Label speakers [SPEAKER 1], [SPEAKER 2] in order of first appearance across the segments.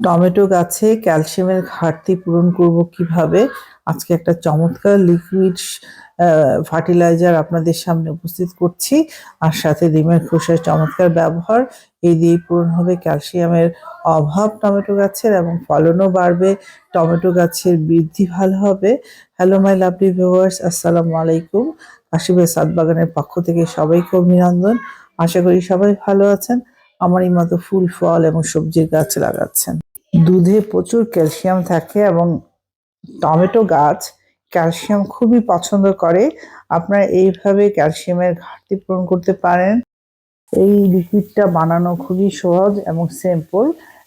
[SPEAKER 1] Tomato গাছে ক্যালসিয়ামের ঘাটতি পূরণ করব কীভাবে? আজকে একটা চমৎকার লিকুইড ফার্টিলাইজার আপনাদের সামনে উপস্থিত করছি। আর সাথে ডিমের খোসার চমৎকার ব্যবহার। এই দিয়ে পূরণ হবে ক্যালসিয়ামের অভাব টমেটো গাছের এবং ফলনও বাড়বে। টমেটো গাছের বৃদ্ধি ভালো হবে। হ্যালো মাই লাভলি ভিউয়ার্স আসসালামু আলাইকুম। আশিবের সাত বাগানের পক্ষ থেকে সবাইকে অভিনন্দন। আশা করি সবাই ভালো আছেন। আমারই মতো ফুল, ফল এবং সবজির গাছ লাগাচ্ছেন। দুধে প্রচুর ক্যালসিয়াম থাকে এবং টমেটো গাছ ক্যালসিয়াম খুবই পছন্দ করে। আপনারা এইভাবে ক্যালসিয়ামের ঘাটতি পূরণ করতে পারেন। এই লিকুইডটা বানানো খুবই সহজ এবং সিম্পল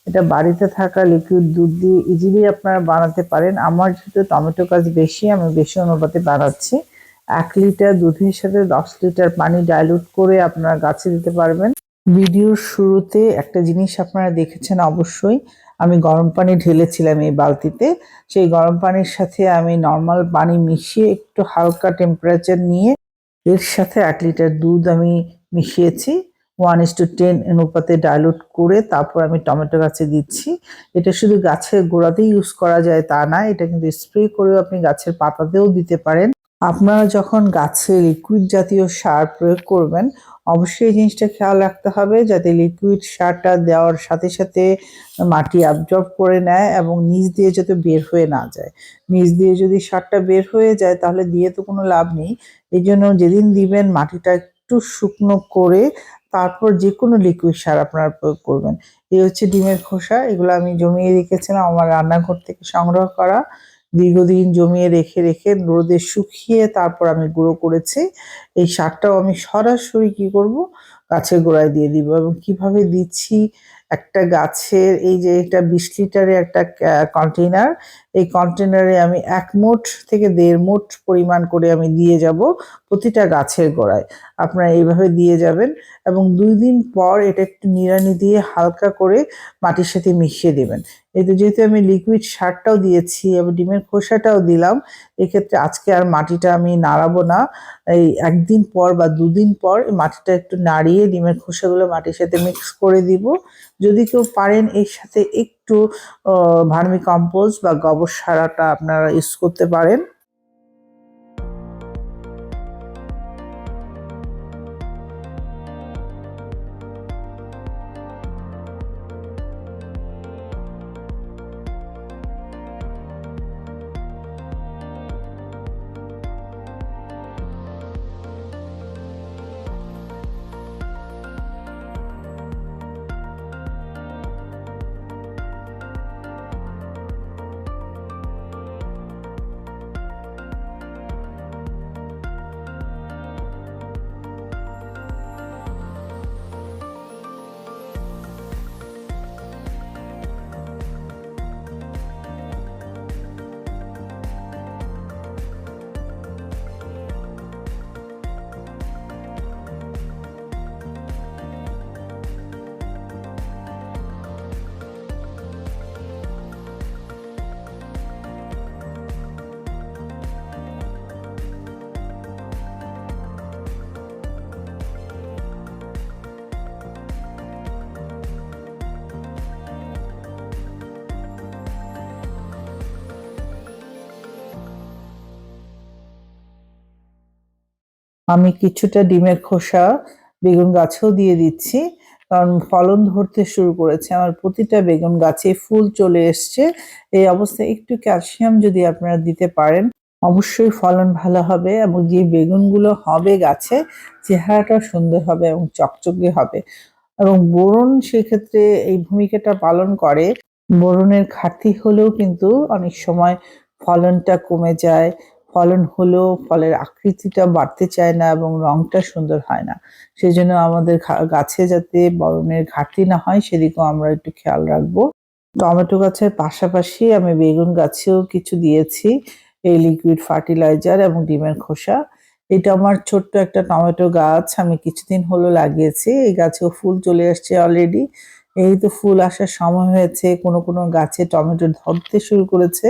[SPEAKER 1] এটা বাড়িতে থাকা লিকুইড দুধ দিয়ে ইজিলি আপনারা বানাতে পারেন। আমার যেহেতু টমেটো গাছ বেশি, আমি বেশি অনুপাতে বানাচ্ছি। এক লিটার দুধের সাথে দশ লিটার পানি ডাইলুট করে আপনারা গাছে দিতে পারবেন। ভিডিওর শুরুতে একটা জিনিস আপনারা দেখেছেন অবশ্যই। আমি গরম পানি ঢেলেছিলাম এই বালতিতে। সেই গরম পানির সাথে আমি নর্মাল পানি মিশিয়ে একটু হালকা টেম্পারেচার নিয়ে এর সাথে এক লিটার দুধ আমি মিশিয়েছি। ওয়ান ইস টু টেন অনুপাতে ডাইলুট করে তারপর আমি টমেটো গাছে দিচ্ছি। এটা শুধু গাছের গোড়াতেই ইউজ করা যায় তা না, এটা কিন্তু স্প্রে করেও আপনি গাছের পাতাতেও দিতে পারেন। আপনারা যখন গাছে লিকুইড জাতীয় সার প্রয়োগ করবেন, অবশ্যই এই জিনিসটা খেয়াল রাখতে হবে যাতে লিকুইড সারটা দেওয়ার সাথে সাথে মাটি অ্যাবজর্ব করে নেয় এবং নিচ দিয়ে যাতে বের হয়ে না যায়। নিচ দিয়ে যদি সারটা বের হয়ে যায়, তাহলে দিয়ে তো কোনো লাভ নেই। এই জন্য যেদিন দিবেন, মাটিটা একটু শুকনো করে তারপর যে কোনো লিকুইড সার আপনারা প্রয়োগ করবেন। এই হচ্ছে ডিমের খোসা, এগুলো আমি জমিয়ে রেখেছিলাম আমার রান্নাঘর থেকে সংগ্রহ করা। দীর্ঘদিন জমিয়ে রেখে রেখে রোদে শুকিয়ে তারপর আমি গুঁড়ো করেছি। এই সারটাও আমি সরাসরি কি করব? গাছের গোড়ায় দিয়ে দিব এবং কীভাবে দিচ্ছি? একটা গাছের এই যে এটা বিশ লিটারের একটা কন্টেনার এই কন্টেনারে আমি এক মোট থেকে দেড় মোট পরিমাণ করে আমি দিয়ে যাব প্রতিটা গাছের গোড়ায়। আপনারা এইভাবে দিয়ে যাবেন এবং দুই দিন পর এটা একটু নিড়ানি দিয়ে হালকা করে মাটির সাথে মিশিয়ে দেবেন। এতে যেহেতু আমি লিকুইড সারটাও দিয়েছি এবং ডিমের খোসাটাও দিলাম, এক্ষেত্রে আজকে আর মাটিটা আমি নাড়াবো না। এই একদিন পর বা দুদিন পর মাটিটা একটু নাড়িয়ে ডিমের খোসাগুলো মাটির সাথে মিক্স করে দিব। যদি কেউ পারেন এর সাথে একটু ভার্মি কম্পোস্ট বা গোবর সারাটা আপনারা ইউজ করতে পারেন। আমি কিছুটা ডিমের খোসা, বেগুন গাছেও দিয়ে দিচ্ছি, কারণ ফলন ধরতে শুরু করেছে। আমার প্রতিটা বেগুন গাছে ফুল চলে এসছে। এই অবস্থায় একটু ক্যালসিয়াম যদি আপনারা দিতে পারেন, অবশ্যই ফলন ভালো হবে এবং যে বেগুনগুলো হবে গাছে, চেহারাটা সুন্দর হবে এবং চকচকে হবে। এবং বোরন সেক্ষেত্রে এই ভূমিকাটা পালন করে। বোরনের ঘাটতি হলেও কিন্তু অনেক সময় ফলনটা কমে যায় ফলন হলেও ফলের আকৃতিটা বাড়তে চায় না এবং রংটা সুন্দর হয় না। সেই জন্য আমাদের গাছে যাতে বরণের ঘাটতি না হয়, সেদিকেও আমরা একটু খেয়াল রাখব। টমেটো গাছের পাশাপাশি আমি বেগুন গাছেও কিছু দিয়েছি, এই লিকুইড ফার্টিলাইজার এবং ডিমের খোসা। এটা আমার ছোট্ট একটা টমেটো গাছ, আমি কিছুদিন হলো লাগিয়েছি, এই গাছেও ফুল চলে আসছে অলরেডি এই তো ফুল আসার সময় হয়েছে, কোনো কোনো গাছে টমেটো ধরতে শুরু করেছে।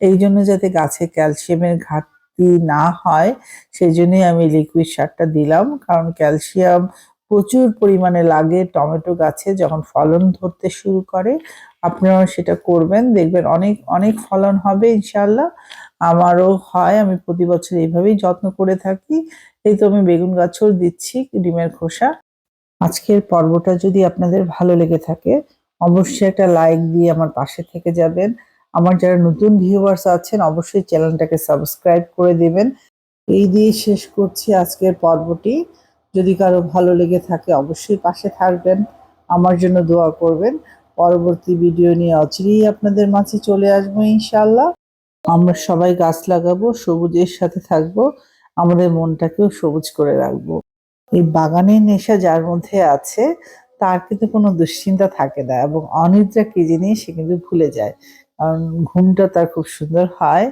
[SPEAKER 1] এই জন্য যাতে গাছে ক্যালসিয়ামের ঘাটতি না হয় সেই জন্যই আমি লিকুইড সারটা দিলাম। কারণ ক্যালসিয়াম প্রচুর পরিমাণে লাগে টমেটো গাছে যখন ফলন ধরতে শুরু করে আপনারা সেটা করবেন। দেখবেন অনেক অনেক ফলন হবে ইনশাল্লাহ আমারও হয়, আমি প্রতি বছর এইভাবেই যত্ন করে থাকি। এই তো আমি বেগুন গাছও দিচ্ছি, ডিমের খোসা। আজকের পর্বটা যদি আপনাদের ভালো লেগে থাকে, অবশ্যই একটা লাইক দিয়ে আমার পাশে থেকে যাবেন। আমার যারা নতুন ভিউয়ার্স আছেন, অবশ্যই চ্যানেলটাকে সাবস্ক্রাইব করে দেবেন। এই দিয়ে শেষ করছি আজকের পর্বটি। যদি কারও ভালো লেগে থাকে, অবশ্যই পাশে থাকবেন। আমার জন্য দোয়া করবেন। পরবর্তী ভিডিও নিয়ে অচিরেই আপনাদের মাঝে চলে আসব ইনশাল্লাহ আমরা সবাই গাছ লাগাবো, সবুজের সাথে থাকব, আমাদের মনটাকেও সবুজ করে রাখব। এই বাগানের নেশা যার মধ্যে আছে, তার কিন্তু কোনো দুশ্চিন্তা থাকে না এবং অনিদ্রা কি জিনিস, সে কিন্তু ভুলে যায়। কারণ ঘুমটা তার খুব সুন্দর হয়।